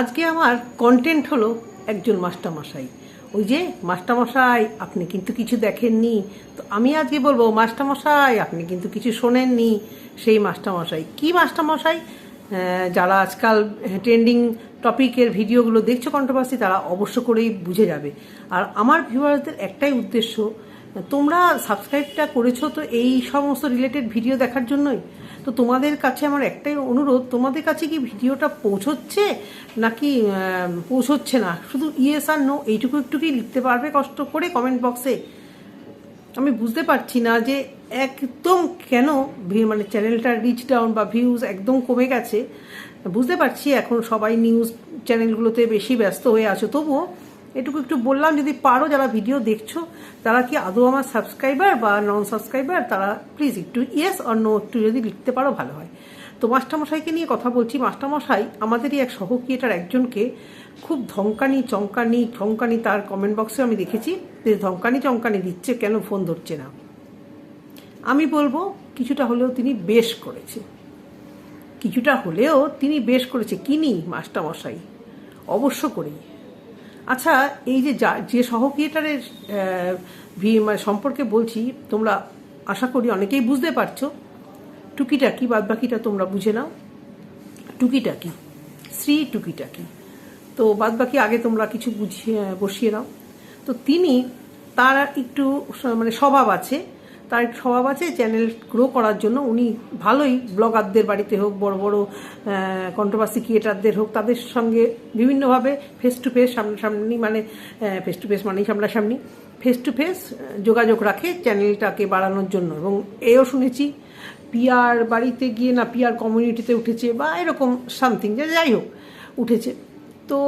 আজকে আমার কন্টেন্ট হলো একজন মাস্টারমশাই। ওই যে, মাস্টারমশাই, আপনি কিন্তু কিছু দেখেননি। তো আমি আজকে বলব, মাস্টারমশাই, আপনি কিন্তু কিছু শোনেননি। সেই মাস্টারমশাই। কি মাস্টারমশাই? যারা আজকাল ট্রেন্ডিং টপিকের ভিডিওগুলো দেখছ কন্ট্রোভার্সি তারা অবশ্য করেই বুঝে যাবে। আর আমার ভিউয়ারদের একটাই উদ্দেশ্য, তোমরা সাবস্ক্রাইবটা করেছ তো এই সমস্ত রিলেটেড ভিডিও দেখার জন্যই? তো তোমাদের কাছে আমার একটাই অনুরোধ, তোমাদের কাছে কি ভিডিওটা পৌঁছচ্ছে নাকি পৌঁছচ্ছে না? শুধু ইয়েস আর নো এইটুকু একটু কি লিখতে পারবে কষ্ট করে কমেন্ট বক্সে আমি বুঝতে পারছি না যে একদম কেন মানে চ্যানেলটার রিচ ডাউন বা ভিউজ একদম কমে গেছে। বুঝতে পারছি এখন সবাই নিউজ চ্যানেলগুলোতে বেশি ব্যস্ত হয়ে আছো, তবুও এটুকু একটু বললাম, যদি পারো যারা ভিডিও দেখছ, তারা কি আদৌ আমার সাবস্ক্রাইবার বা নন সাবস্ক্রাইবার তারা প্লিজ একটু ইয়েস আর নো একটু যদি লিখতে পারো, ভালো হয়। তো মাস্টারমশাইকে নিয়ে কথা বলছি। মাস্টারমশাই, আমাদেরই এক সহক্রিয়েটার একজনকে খুব ধমকানি, চমকানি, ঠমকানি তার কমেন্ট বক্সে আমি দেখেছি। যে ধমকানি, চমকানি দিচ্ছে, কেন ফোন ধরছে না? আমি বলব, কিছুটা হলেও তিনি বেশ করেছে। কিছুটা হলেও তিনি বেশ করেছে। কিনি, মাস্টারমশাই, অবশ্য করেই। আচ্ছা এই যে যা- যে সহক্রিয়েটারের মানে সম্পর্কে বলছি, তোমরা আশা করি অনেকেই বুঝতে পারছ। টুকিটাকি বাদ বাকিটা তোমরা বুঝে নাও। টুকিটাকি শ্রী টুকিটাকি। তো বাদ বাকি আগে তোমরা কিছু বুঝিয়ে, বসিয়ে নাও। তো তিনি, তার একটু মানে স্বভাব আছে। তার স্বভাব আছে চ্যানেল গ্রো করার জন্য। উনি ভালোই ব্লগারদের বাড়িতে হোক, বড় বড় কন্ট্রোভার্সি ক্রিয়েটারদের হোক, তাদের সঙ্গে বিভিন্নভাবে ফেস টু ফেস সামনাসামনি মানে ফেস টু ফেস মানেই সামনাসামনি ফেস টু ফেস যোগাযোগ রাখে চ্যানেলটাকে বাড়ানোর জন্য। এবং এও শুনেছি পিয়ার বাড়িতে গিয়ে না পিয়ার কমিউনিটিতে উঠেছে বা এরকম সামথিং যাই হোক, উঠেছে। তো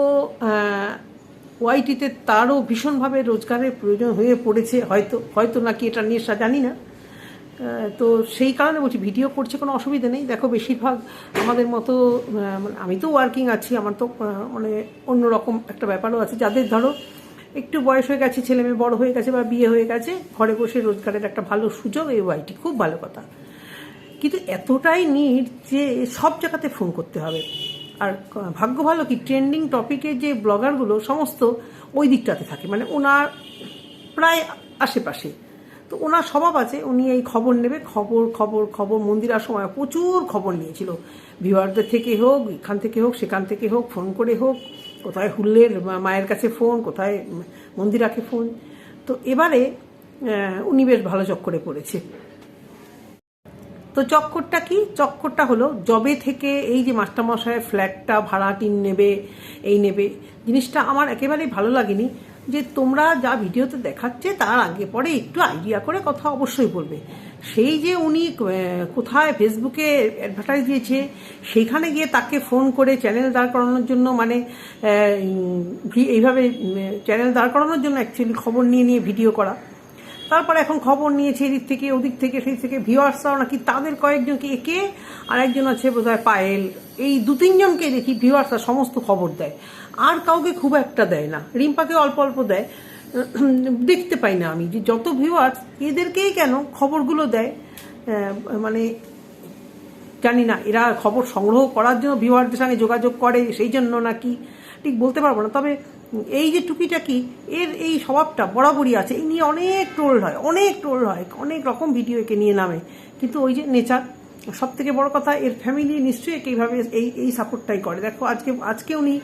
ওয়াইটিতে তারও ভীষণভাবে রোজগারের প্রয়োজন হয়ে পড়েছে, হয়তো হয়তো নাকি এটা নিয়ে জানি না। তো সেই কারণে বলছি, ভিডিও করছে কোনো অসুবিধা নেই। দেখো, বেশিরভাগ আমাদের মতো মানে আমি তো ওয়ার্কিং আছি, আমার তো মানে অন্যরকম একটা ব্যাপারও আছে। যাদের ধরো, একটু বয়স হয়ে গেছে, ছেলে মেয়ে বড় হয়ে গেছে বা বিয়ে হয়ে গেছে, ঘরে বসে রোজগারের একটা ভালো সুযোগ এই ওয়াইটি খুব ভালো কথা। কিন্তু এতটাই নিড যে সব জায়গাতে ফোন করতে হবে। আর ভাগ্য ভালো কি ট্রেন্ডিং টপিকে যে ব্লগারগুলো সমস্ত ওই দিকটাতে থাকে মানে ওনার প্রায় আশেপাশে। তো ওনার স্বভাব আছে, উনি এই খবর নেবে, খবর খবর খবর মন্দিরার সময়, প্রচুর খবর নিয়েছিল। ভিউয়ারদের থেকে হোক, এখান থেকে হোক, সেখান থেকে হোক ফোন করে হোক, কোথায় হুল্লের মায়ের কাছে ফোন কোথায় মন্দিরাকে ফোন তো এবারে উনি বেশ ভালো চক্করে পড়েছে। তো চক্করটা কি? চক্করটা হলো জবে থেকে এই যে মাস্টারমশায়ের ফ্ল্যাটটা ভাড়াটিন নেবে, এই নেবে। জিনিসটা আমার একেবারেই ভালো লাগেনি যে তোমরা যা ভিডিওতে দেখাচ্ছে তার আগে পরে একটু আইডিয়া করে কথা অবশ্যই বলবে। সেই যে উনি কোথায় ফেসবুকে অ্যাডভার্টাইজ দিয়েছে সেইখানে গিয়ে তাকে ফোন করে চ্যানেল দাঁড় করানোর জন্য মানে এইভাবে চ্যানেল দাঁড় করানোর জন্য অ্যাকচুয়ালি খবর নিয়ে নিয়ে ভিডিও করা। তারপরে এখন খবর নিয়েছে এদিক থেকে, ওদিক থেকে, সেই থেকে ভিউয়ার্সরাও নাকি তাদের কয়েকজনকে একে আর একজন আছে বোধহয় পায়েল। এই দু তিনজনকে দেখি ভিউয়ার্সরা সমস্ত খবর দেয়। আর কাউকে খুব একটা দেয় না। রিম্পাকে অল্প অল্প দেয়। দেখতে পাই না আমি যে যত ভিউয়ার্স এদেরকেই কেন খবরগুলো দেয়? মানে জানি না, এরা খবর সংগ্রহ করার জন্য ভিউয়ারদের সঙ্গে যোগাযোগ করে, সেই জন্য নাকি ঠিক বলতে পারব না। তবে এই যে টুকিটাকি এর এই স্বভাবটা বরাবরই আছে। এই নিয়ে অনেক ট্রোল হয়, অনেক ট্রোল হয়, অনেক রকম ভিডিও একে নিয়ে নামে। কিন্তু ওই যে নেচার সব থেকে বড় কথা, এর ফ্যামিলি নিশ্চয়ই একে এইভাবে এই এই সাপোর্টটাই করে। দেখো, আজকে আজকে উনি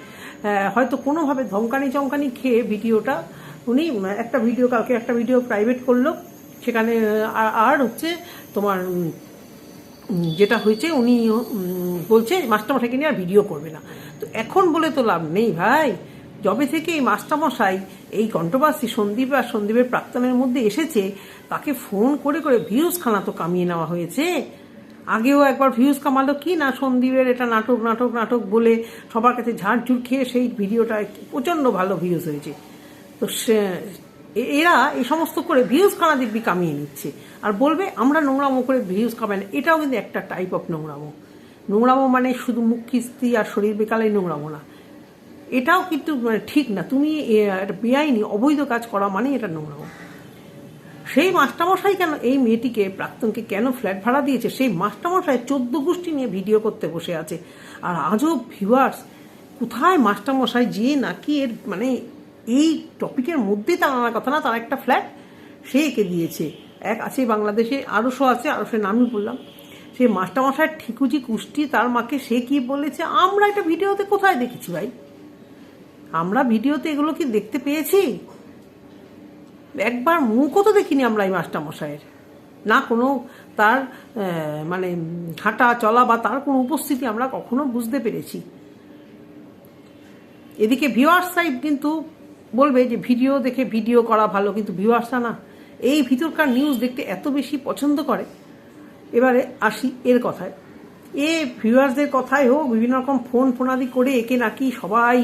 হয়তো কোনোভাবে ধমকানি চমকানি খেয়ে ভিডিওটা উনি একটা ভিডিও কালকে একটা ভিডিও প্রাইভেট করল। সেখানে আর- হচ্ছে তোমার যেটা হয়েছে, উনি বলছে, মাস্টারমশাইকে নিয়ে আর ভিডিও করবে না। তো এখন বলে তো লাভ নেই ভাই। যবে থেকে এই মাস্টারমশাই এই কন্ট্রোভার্সি সন্দীপ আর সন্দীপের প্রাক্তনের মধ্যে এসেছে, তাকে ফোন করে করে ভিউজ খানা তো কামিয়ে নেওয়া হয়েছে। আগেও একবার ভিউজ কামালো কি না সন্দীপের এটা নাটক নাটক নাটক বলে সবার কাছে ঝাড়ঝুড় খেয়ে সেই ভিডিওটা প্রচণ্ড ভালো ভিউজ হয়েছে। তো সে এরা এই সমস্ত করে ভিউজ খানা দেখবি কামিয়ে নিচ্ছে। আর বলবে, আমরা নোংরামো করে ভিউজ কামাই না। এটাও কিন্তু একটা টাইপ অফ নোংরামো। নোংরামো মানে শুধু মুখ কিস্তি আর শরীর বেকালাই নোংরামো না। এটাও কিন্তু মানে ঠিক না। তুমি একটা বেআইনি, অবৈধ কাজ করা মানে এটা নোংরামো। সেই মাস্টারমশাই কেন, এই মেয়েটিকে, প্রাক্তনকে কেন ফ্ল্যাট ভাড়া দিয়েছে? সেই মাস্টারমশাই চোদ্দ গোষ্ঠী নিয়ে ভিডিও করতে বসে আছে। আর আজও ভিউয়ার্স কোথায় মাস্টারমশাই যে নাকি এর মানে এই টপিকের মধ্যে তার আনার কথা না, তার একটা ফ্ল্যাট সে এঁকে দিয়েছে। এক আছে বাংলাদেশে আরশো আছে আরশোর নামই বললাম। সে মাস্টারমশাইয়ের ঠিকুজি কুষ্টি, তার মাকে সে কি বলেছে? আমরা এটা ভিডিওতে কোথায় দেখেছি ভাই? আমরা ভিডিওতে এগুলো কি দেখতে পেয়েছি? একবার মুখও তো দেখিনি আমরা এই মাস্টারমশাইয়ের। না কোনো তার মানে হাঁটা, চলা বা তার কোনো উপস্থিতি আমরা কখনো বুঝতে পেরেছি। এদিকে ভিউয়ার্স সাইড কিন্তু বলবে যে ভিডিও দেখে ভিডিও করা ভালো কিন্তু ভিউয়ার্সরা না। এই ভিতরকার নিউজ দেখতে এত বেশি পছন্দ করে। এবারে আসি এর কথায়। এ ভিউয়ার্সদের কথাই হোক বিভিন্ন রকম ফোন ফোনাদি করে একে নাকি সবাই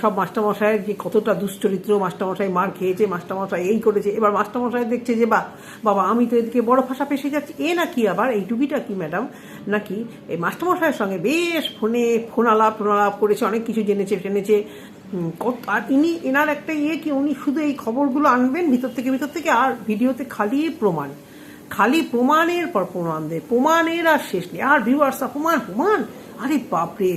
সব মাস্টারমশাইয়ের যে কতটা দুশ্চরিত্র মাস্টারমশাই মার খেয়েছে মাস্টারমশাই এই করেছে এবার মাস্টারমশাই দেখছে যে বা বাবা আমি তো এদিকে বড় ভাষা পেশে যাচ্ছি। এ নাকি আবার এই টুকিটা কি ম্যাডাম নাকি এই মাস্টারমশাইয়ের সঙ্গে বেশ ফোনে ফোন আলাপ ফোন আলাপ করেছে অনেক কিছু জেনেছে উম, আর ইনি, এনার একটা ইয়ে কি, উনি শুধু এই খবরগুলো আনবেন, ভিতর থেকে ভিতর থেকে, আর ভিডিওতে খালি প্রমাণ। খালি প্রমাণের পর প্রমাণ দেয়, প্রমাণের আর শেষ নেই। আর ভিউয়ার্সরা প্রমাণ প্রমাণ? আরে বাপরে,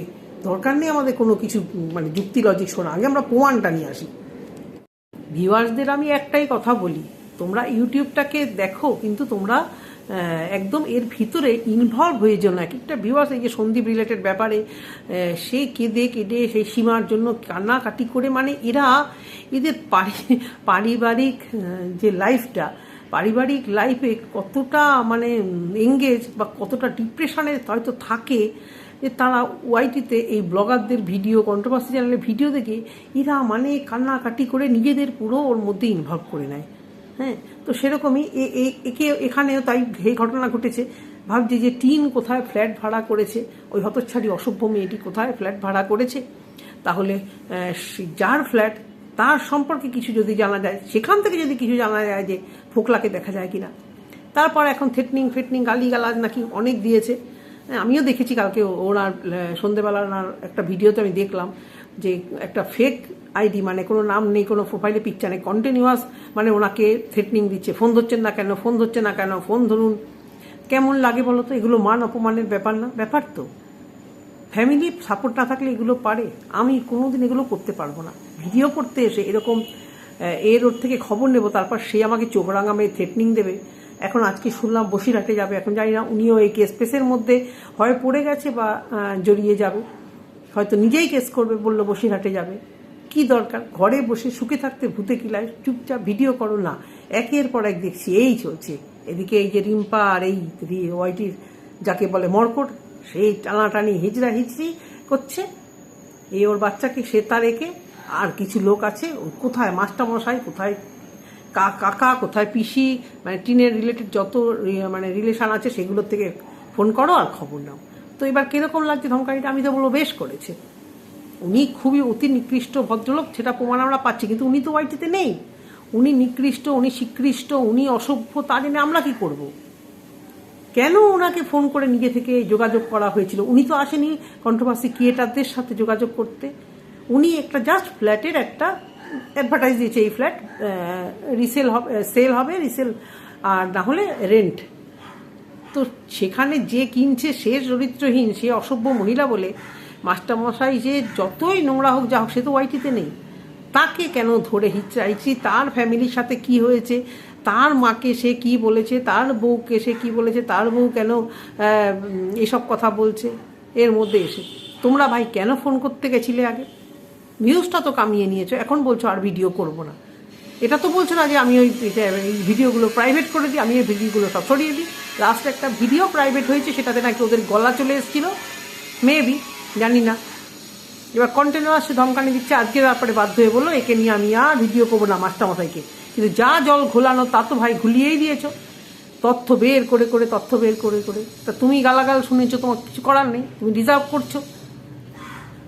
দরকার নেই আমাদের কোনো কিছু মানে যুক্তি লজিক শোনা। আগে আমরা প্রমাণটা নিয়ে আসি। ভিউয়ার্সদের আমি একটাই কথা বলি, তোমরা ইউটিউবটাকে দেখো, কিন্তু তোমরা একদম এর ভিতরে ইনভলভ হয়ে যেও না। এক একটা ভিউয়ার্স এই যে সন্দীপ রিলেটেড ব্যাপারে সে কেঁদে কেঁদে, সেই সীমার জন্য কান্নাকাটি করে মানে এরা এদের পারি- পারিবারিক যে লাইফটা পারিবারিক লাইফে কতটা মানে এঙ্গেজ বা কতটা ডিপ্রেশনে হয়তো থাকে, যে তারা ওয়াইটিতে এই ব্লগারদের ভিডিও কন্ট্রোভার্সি চ্যানেলের ভিডিও দেখে, এরা মানে কান্নাকাটি করে নিজেদের পুরো ওর মধ্যে ইনভলভ করে নেয়। হ্যাঁ তো সেরকমই একে, এখানেও তাই এই ঘটনা ঘটেছে। ভাবছি যে টিন কোথায় ফ্ল্যাট ভাড়া করেছে? ওই হতচ্ছাড়ি অসভ্য মেয়েটি কোথায় ফ্ল্যাট ভাড়া করেছে? তাহলে যার ফ্ল্যাট, তার সম্পর্কে কিছু যদি জানা যায়, সেখান থেকে যদি কিছু জানা যায় যে ফোকলাকে দেখা যায় কিনা। তারপর এখন থেটনিং, ফেটনিং, গালিগালাজ নাকি অনেক দিয়েছে। আমিও দেখেছি কালকে ওনার সন্ধেবেলা ওনার একটা ভিডিওতে আমি দেখলাম। যে একটা ফেক আইডি মানে কোনো নাম নেই, কোনো প্রোফাইলে পিকচার নেই কন্টিনিউয়াস মানে ওনাকে থ্রেটনিং দিচ্ছে। ফোন ধরছেন না কেন? ফোন ধরছে না কেন? ফোন ধরুন। কেমন লাগে বলো তো? এগুলো মান অপমানের ব্যাপার না, ব্যাপার তো। ফ্যামিলি সাপোর্ট না থাকলে এগুলো পারে। আমি কোনোদিন এগুলো করতে পারব না। ভিডিও করতে এসে এরকম এর ওর থেকে খবর নেব, তারপর সে আমাকে চোখ থ্রেটনিং দেবে। এখন আজকে শুনলাম বসিরহাটে যাবে, এখন জানি না উনিও এই কেস পেসের মধ্যে হয় পড়ে গেছে বা জড়িয়ে যাবে। হয়তো নিজেই কেস করবে, বলল বসিরহাটে যাবে। কি দরকার? ঘরে বসে সুখে থাকতে ভূতে কিলায় চুপচাপ ভিডিও করো না। একের পর এক দেখছি এই চলছে। এদিকে এই যে রিম্পা আর এই ওয়াইটির যাকে বলে মর্কট সেই টানাটানি, হিজড়া হিজড়ি করছে। এই ওর বাচ্চাকে সে তার রেখে আর কিছু লোক আছে। কোথায়? মাস্টারমশাই কোথায়? কাকা কোথায়? পিসি মানে টিনের রিলেটেড যত মানে রিলেশান আছে সেগুলোর থেকে ফোন করো আর খবর নাও। তো এবার কীরকম লাগছে ধমকানিটা? আমি তো বলব, বেশ করেছে। উনি খুবই অতি নিকৃষ্ট ভদ্রলোক, সেটা প্রমাণ আমরা পাচ্ছি। কিন্তু উনি তো ওয়াইটিতে নেই। উনি নিকৃষ্ট, উনি স্বীকৃষ্ট উনি অসভ্য, তা জেনে আমরা কি করব? কেন ওনাকে ফোন করে নিজে থেকে যোগাযোগ করা হয়েছিল? উনি তো আসেনি কন্ট্রোভার্সি ক্রিয়েটারদের সাথে যোগাযোগ করতে। উনি একটা জাস্ট ফ্ল্যাটের একটা অ্যাডভার্টাইজ দিয়েছে, এই ফ্ল্যাট রিসেল হবে সেল হবে রিসেল আর না হলে রেন্ট তো সেখানে যে কিনছে সে চরিত্রহীন, সে অসভ্য মহিলা বলে মাস্টারমশাই যে যতই নোংরা হোক যা হোক, সে তো ওয়াইটিতে নেই। তাকে কেন ধরে হিচড়াইছি? তার ফ্যামিলির সাথে কি হয়েছে? তার মাকে সে কি বলেছে? তার বউকে সে কি বলেছে? তার বউ কেন এসব কথা বলছে? এর মধ্যে এসে তোমরা ভাই কেন ফোন করতে গেছিলে আগে? ভিউজটা তো কামিয়ে নিয়েছো, এখন বলছো আর ভিডিও করব না। এটা তো বলছো না যে আমি ওই ভিডিওগুলো প্রাইভেট করে দিই, আমি এই ভিডিওগুলো সব সরিয়ে দিই। লাস্ট একটা ভিডিও প্রাইভেট হয়েছে, সেটাতে নাকি ওদের গলা চলে এসেছিল। মেবি জানি না। এবার কন্টিনিউয়াস ধমকানি দিচ্ছে আজকে ব্যাপারে বাধ্য হয়ে বলল, একে নিয়ে আমি আর ভিডিও করব না মাস্টারমশাইকে। কিন্তু যা জল ঘোলানো, তা তো ভাই ঘুলিয়েই দিয়েছ। তথ্য বের করে করে, তথ্য বের করে করে। তা তুমি গালাগাল শুনেছো, তোমার কিছু করার নেই, তুমি রিজার্ভ করছ।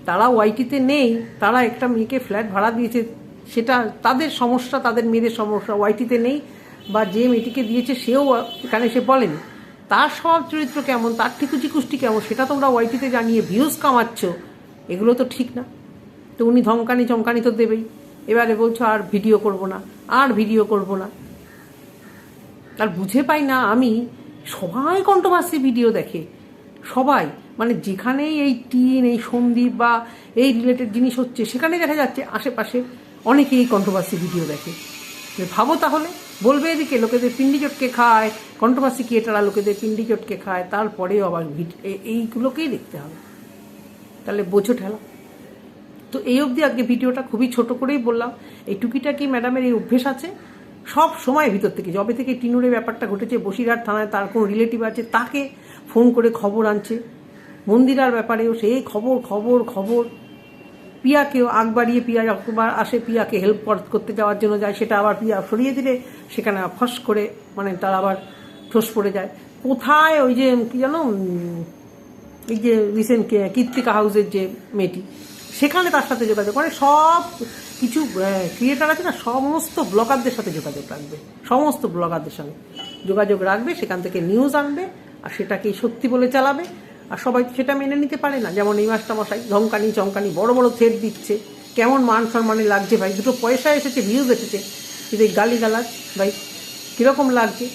তারা ওয়াইটিতে নেই, তারা একটা মেয়েকে ফ্ল্যাট ভাড়া দিয়েছে, সেটা তাদের সমস্যা, তাদের মেয়েদের সমস্যা, ওয়াইটিতে নেই। বা যে মেয়েটিকে দিয়েছে সেও এখানে সে বলেনি। তার স্বভাব চরিত্র কেমন? তার ঠিকুচি কুষ্টি কেমন? সেটা তোমরা ওয়াইটিতে জানিয়ে ভিউজ কামাচ্ছ। এগুলো তো ঠিক না। তো উনি ধমকানি চমকানি তো দেবেই। এবারে বলছো, আর ভিডিও করব না, আর ভিডিও করব না। আর বুঝে পাই না আমি, সবাই কন্ট্রোভার্সি ভিডিও দেখে। সবাই মানে যেখানেই এই টিন এই সন্দীপ বা এই রিলেটেড জিনিস হচ্ছে সেখানে দেখা যাচ্ছে আশেপাশে অনেকেই কন্ট্রোভার্সি ভিডিও দেখে। ভাবো তাহলে? বলবে এদিকে, লোকেদের পিন্ডি চটকে খায়, কন্ট্রোভার্সি ক্রিয়েটাররা লোকেদের পিন্ডি চটকে খায়, তারপরেও আবার এইগুলোকেই দেখতে হবে। তাহলে বোঝো ঠেলা। তো এই অবধি আজকে ভিডিওটা খুবই ছোট করেই বললাম। এই টুকিটাকি ম্যাডামের এই অভ্যেস আছে। সব সময় ভিতর থেকে, যবে থেকে টিনুরের ব্যাপারটা ঘটেছে, বসিরহাট থানায় তার কোনো রিলেটিভ আছে, তাকে ফোন করে খবর আনছে। মন্দিরার ব্যাপারেও সেই খবর খবর খবর। পিয়াকেও আগ বাড়িয়ে পিয়া যতবার আসে পিয়াকে হেল্প করতে যাওয়ার জন্য যায়, সেটা আবার পিয়া সরিয়ে দিলে সেখানে ফস করে মানে তার আবার ঠোস পড়ে যায়। কোথায় ওই যে, কি জানো এই যে রিসেন্ট কীর্তিকা হাউসের যে মেয়েটি, সেখানে তার সাথে যোগাযোগ মানে সব কিছু ক্রিয়েটার আছে না, সমস্ত ব্লগারদের সাথে যোগাযোগ রাখবে, সমস্ত ব্লগারদের সঙ্গে যোগাযোগ রাখবে, সেখান থেকে নিউজ আনবে, আর সেটাকেই সত্যি বলে চালাবে। আর সবাই সেটা মেনে নিতে পারে না। যেমন এই মাসটা মশাই, ধমকানি, চমকানি, বড় বড় থ্রেট দিচ্ছে। কেমন মান সম্মানে লাগছে ভাই? দুটো পয়সা এসেছে ভিউজ এসেছে। কিন্তু এই গালি গালাজ ভাই, কীরকম লাগছে?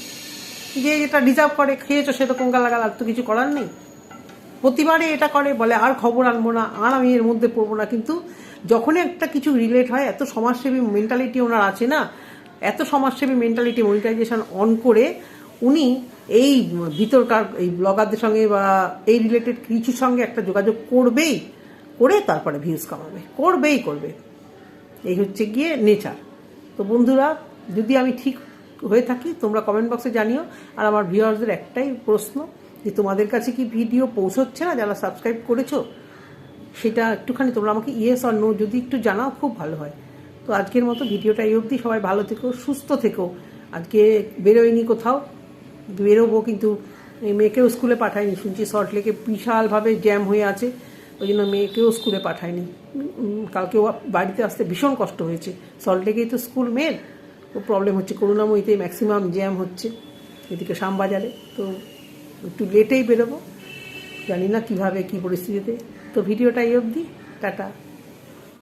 যে যেটা ডিজার্ভ করে, খেয়েছো সেরকম গালাগাল আর তো কিছু করার নেই। প্রতিবারে এটা করে, বলে আর খবর আনব না, আর আমি এর মধ্যে পড়ব না। কিন্তু যখনই একটা কিছু রিলেট হয়, এত সমাজসেবী মেন্টালিটি ওনার আছে না, এত সমাজসেবী মেন্টালিটি মনিটাইজেশন অন করে, উনি এই ভিতরকার, এই ব্লগারদের সঙ্গে বা এই রিলেটেড কিছুর সঙ্গে একটা যোগাযোগ করবেই, করে তারপরে ভিউজ কামাবে। করবেই করবে। এই হচ্ছে গিয়ে নেচার তো বন্ধুরা, যদি আমি ঠিক হয়ে থাকি, তোমরা কমেন্ট বক্সে জানিও। আর আমার ভিউয়ার্সদের একটাই প্রশ্ন, যে তোমাদের কাছে কি ভিডিও পৌঁছচ্ছে না, যারা সাবস্ক্রাইব করেছ? সেটা একটুখানি তোমরা আমাকে ইয়েস আর নো যদি একটু জানাও, খুব ভালো হয়। তো আজকের মতো ভিডিওটা এই অবধি। সবাই ভালো থেকো, সুস্থ থেকো। আজকে বেরোয়নি কোথাও। বেরোবো কিন্তু মেয়েকেও স্কুলে পাঠায়নি শুনছি সল্ট লেকে বিশালভাবে জ্যাম হয়ে আছে, ওই জন্য মেয়েকেও স্কুলে পাঠায়নি কালকেও বাড়িতে আসতে ভীষণ কষ্ট হয়েছে। সল্ট লেকেই তো স্কুল মেন ও প্রবলেম হচ্ছে, করুণাময়ীতে ম্যাক্সিমাম জ্যাম হচ্ছে এদিকে শ্যামবাজারে, তো একটু লেটেই বেরোবো, জানি না কীভাবে, কি পরিস্থিতিতে। তো ভিডিওটা এই অবধি, টাটা।